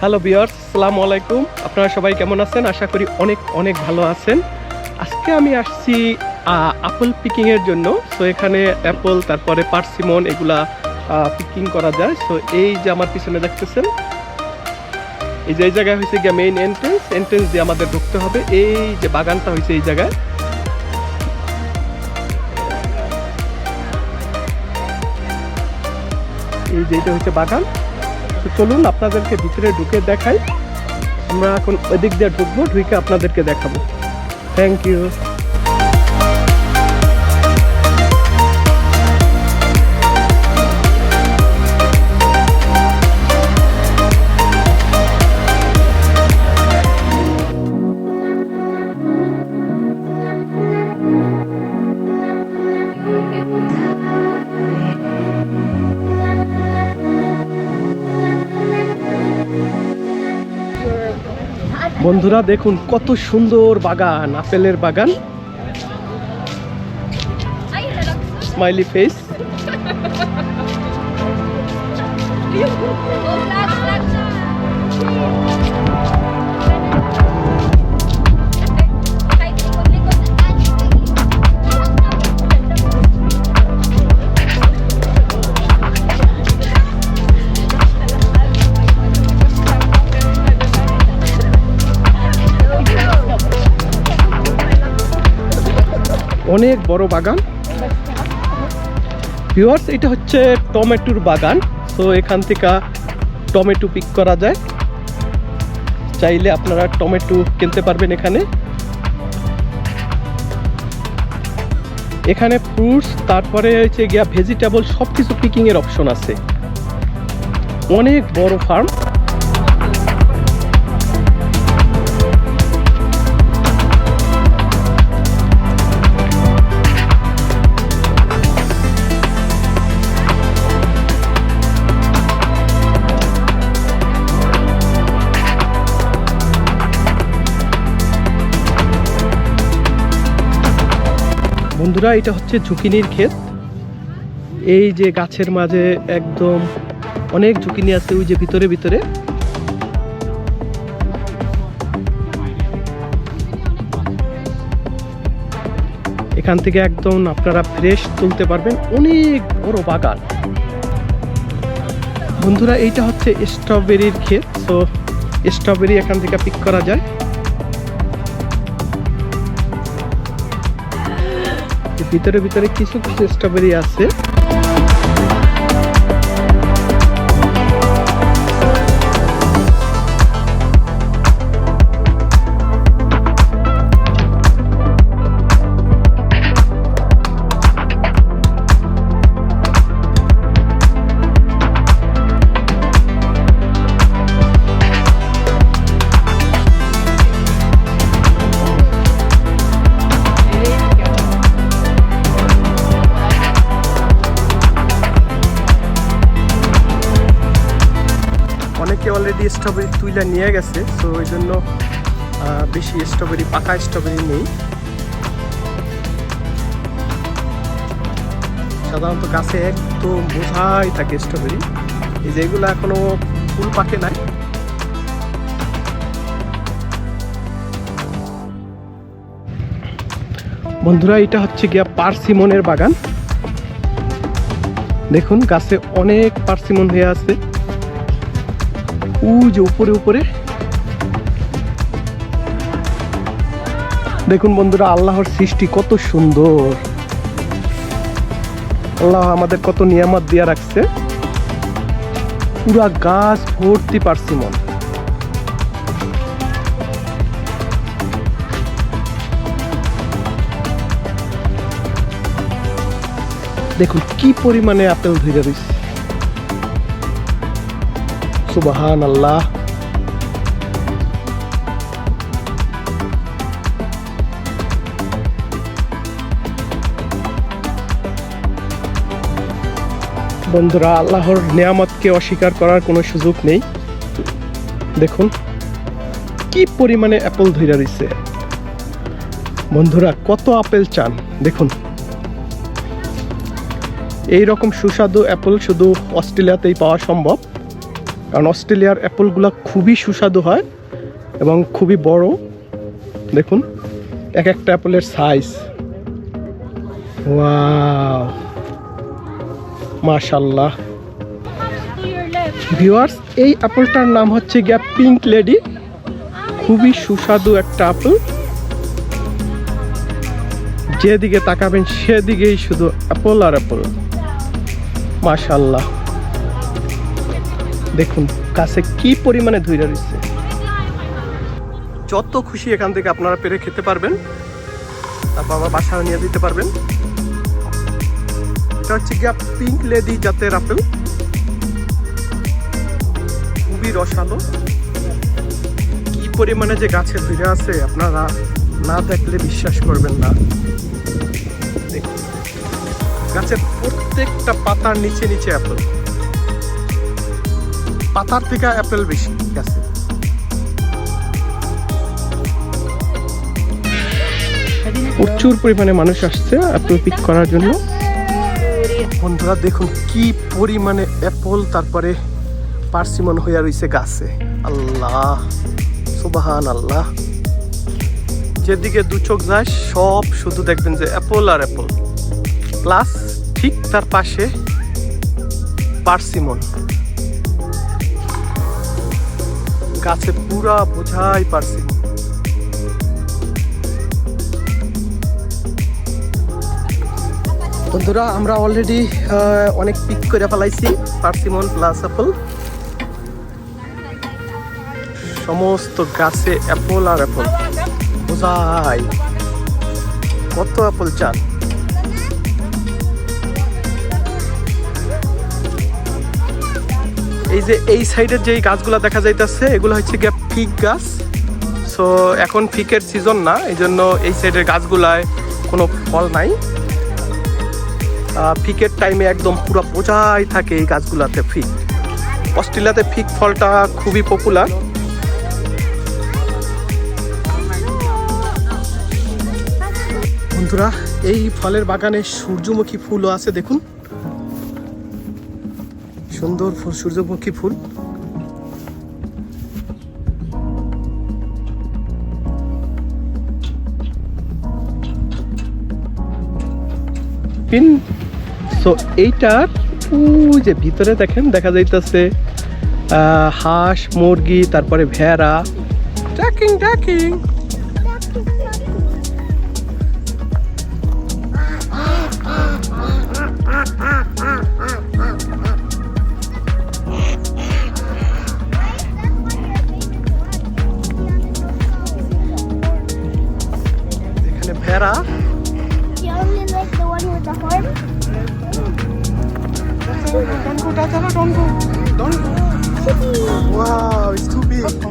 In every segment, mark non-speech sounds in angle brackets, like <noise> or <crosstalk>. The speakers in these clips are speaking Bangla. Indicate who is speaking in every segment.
Speaker 1: হ্যালো বিয়ার্স সালামু আলাইকুম। আপনারা সবাই কেমন আছেন? আশা করি অনেক অনেক ভালো আছেন। আজকে আমি আসছি আপেল পিকিংয়ের জন্য। সো এখানে অ্যাপল তারপরে পার্সিমন এগুলা পিকিং করা যায়। সো এই যে আমার পিছনে দেখতেছেন, এই যে, এই জায়গায় হয়েছে গিয়ে মেইন এন্ট্রেন্স এন্ট্রেন্স দিয়ে আমাদের ঢুকতে হবে। এই যে বাগানটা হয়েছে এই জায়গায়। এই যে, এটা হচ্ছে বাগান। তো চলুন আপনাদেরকে ভিতরে ঢুকে দেখাই। আমরা এখন ওই দিক দিয়ে ঢুকবো, ঢুকে আপনাদেরকে দেখাবো। থ্যাংক ইউ বন্ধুরা দেখুন কত সুন্দর বাগান আপেলের বাগান। স্মাইলি <laughs> ফেস অনেক বড় বাগান। ভিউয়ার্স এটা হচ্ছে টমেটোর বাগান। তো এখান থেকে টমেটো পিক করা যায়। চাইলে আপনারা টমেটো কিনতে পারবেন এখানে। এখানে ফ্রুটস তারপরে হচ্ছে গিয়া ভেজিটেবল সব কিছু পিকিংয়ের অপশন আছে। অনেক বড় ফার্ম বন্ধুরা, এটা হচ্ছে ঝুঁকিনির ক্ষেত। এই যে গাছের মাঝে একদম অনেক ঝুঁকিনি আছে ওই যে ভিতরে ভিতরে। এখান থেকে একদম আপনারা ফ্রেশ তুলতে পারবেন অনেক বড় বাগান। বন্ধুরা, এইটা হচ্ছে স্ট্রবেরির ক্ষেত। তো স্ট্রবেরি এখান থেকে পিক করা যায়। ভিতরে ভিতরে কিছু কিছু স্ট্রবেরি আছে। অনেকে অলরেডি স্ট্রবেরি তুইলা নিয়ে গেছে সো ওই জন্য বেশি স্ট্রবেরি পাকা স্ট্রবেরি নেই। সাধারণত গাছে একদম বোঝাই থাকে স্ট্রবেরি এই যেগুলো এখনও ফুল পাকে নাই। বন্ধুরা, এটা হচ্ছে গিয়া পার্সিমনের বাগান। দেখুন, গাছে অনেক পার্সিমন হয়ে আছে। যে উপরে উপরে। দেখুন বন্ধুরা, আল্লাহর সৃষ্টি কত সুন্দর। আল্লাহ আমাদের কত নিয়ামত দিয়া রাখছে। পুরা গাছ ভর্তি পারছি পার্সিমন। দেখুন, কি পরিমাণে আপেল ধরে রয়েছে সুবাহান বন্ধুরা, আল্লাহর নিয়ামতকে অস্বীকার করার কোনো সুযোগ নেই। দেখুন, কি পরিমাণে অ্যাপল ধরে রয়েছে বন্ধুরা, কত আপেল চান? দেখুন। এই রকম সুস্বাদু অ্যাপল শুধু অস্ট্রেলিয়াতেই পাওয়া সম্ভব। কারণ অস্ট্রেলিয়ার অ্যাপলগুলো খুবই সুস্বাদু হয় এবং খুবই বড়। দেখুন, এক একটা অ্যাপলের সাইজ ওয়াও মাশাল্লাহ ভিউয়ার্স এই অ্যাপলটার নাম হচ্ছে গিয়া পিঙ্ক লেডি খুবই সুস্বাদু একটা আপেল যেদিকে তাকাবেন, সেদিকেই শুধু অ্যাপল আর অ্যাপল। মাশাল্লাহ দেখুন, কাছে কি পরিমাণে ধুইরা রয়েছে। যত খুশি এখান থেকে আপনারা পেরে খেতে পারবেন। তারপর আবার বাসা নিয়ে দিতে পারবেন। এটা হচ্ছে গিয়া পিঙ্ক লেডি জাতের আপেল। খুবই রসালো। কি পরিমাণে যে গাছে ধরে আছে, আপনারা না দেখলে বিশ্বাস করবেন না। গাছের প্রত্যেকটা পাতার নিচে নিচে অ্যাপেল পাতার থেকে অ্যাপেল বেশি গাছে প্রচুর পরিমাণে মানুষ আসছে অ্যাপেল পিক করার জন্য। বন্ধুরা দেখুন কি পরিমাণে অ্যাপল তারপরে পার্সিমন হইয়া রইছে গাছে। আল্লাহ সুবাহান আল্লাহ যেদিকে দু চোখ যায় সব শুধু দেখবেন যে অ্যাপল আর অ্যাপল প্লাস ঠিক তার পাশে পার্সিমন। গাছে পুরা বোঝাই পারছি। বন্ধুরা, আমরা অলরেডি অনেক পিক করে ফেলাইছি, পার্সিমন প্লাস অ্যাপল সমস্ত গাছে অ্যাপল আর অ্যাপল বোঝাই। কত অ্যাপল চান? এই যে এই সাইডের যে গাছগুলো দেখা যাইতেছে, এগুলো হচ্ছে গিয়ে ফিক গাছ। সো এখন ফিকের সিজন না এই জন্য এই সাইডের গাছগুলায় কোনো ফল নাই। ফিকের টাইমে একদম পুরো বোঝাই থাকে এই গাছগুলাতে ফিক। অস্ট্রেলিয়াতে ফিক ফলটা খুবই পপুলার বন্ধুরা, এই ফলের বাগানে সূর্যমুখী ফুলও আছে, দেখুন। সুন্দর ফুল, সূর্যমুখী ফুল। পিন সো এইটার যে ভিতরে দেখেন, দেখা যাইতেছে হাঁস, মুরগি, তারপরে ভেড়া। Tracking tracking don't go. Don't go. Wow, it's too big. Have a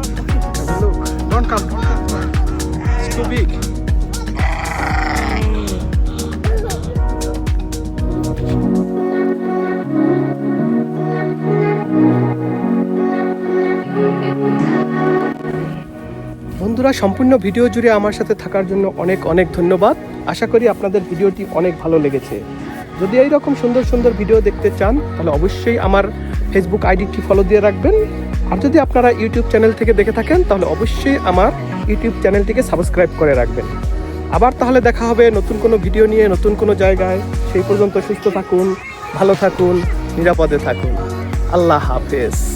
Speaker 1: look. Don't come, don't come. It's too big. বন্ধুরা সম্পূর্ণ ভিডিও জুড়ে আমার সাথে থাকার জন্য অনেক অনেক ধন্যবাদ আশা করি আপনাদের ভিডিওটি অনেক ভালো লেগেছে যদি এইরকম সুন্দর সুন্দর ভিডিও দেখতে চান, তাহলে অবশ্যই আমার ফেসবুক আইডিটি ফলো দিয়ে রাখবেন। আর যদি আপনারা ইউটিউব চ্যানেল থেকে দেখে থাকেন, তাহলে অবশ্যই আমার ইউটিউব চ্যানেলটিকে সাবস্ক্রাইব করে রাখবেন। আবার তাহলে দেখা হবে নতুন কোনো ভিডিও নিয়ে, নতুন কোনো জায়গায়। সেই পর্যন্ত সুস্থ থাকুন, ভালো থাকুন, নিরাপদে থাকুন। আল্লাহ হাফেজ।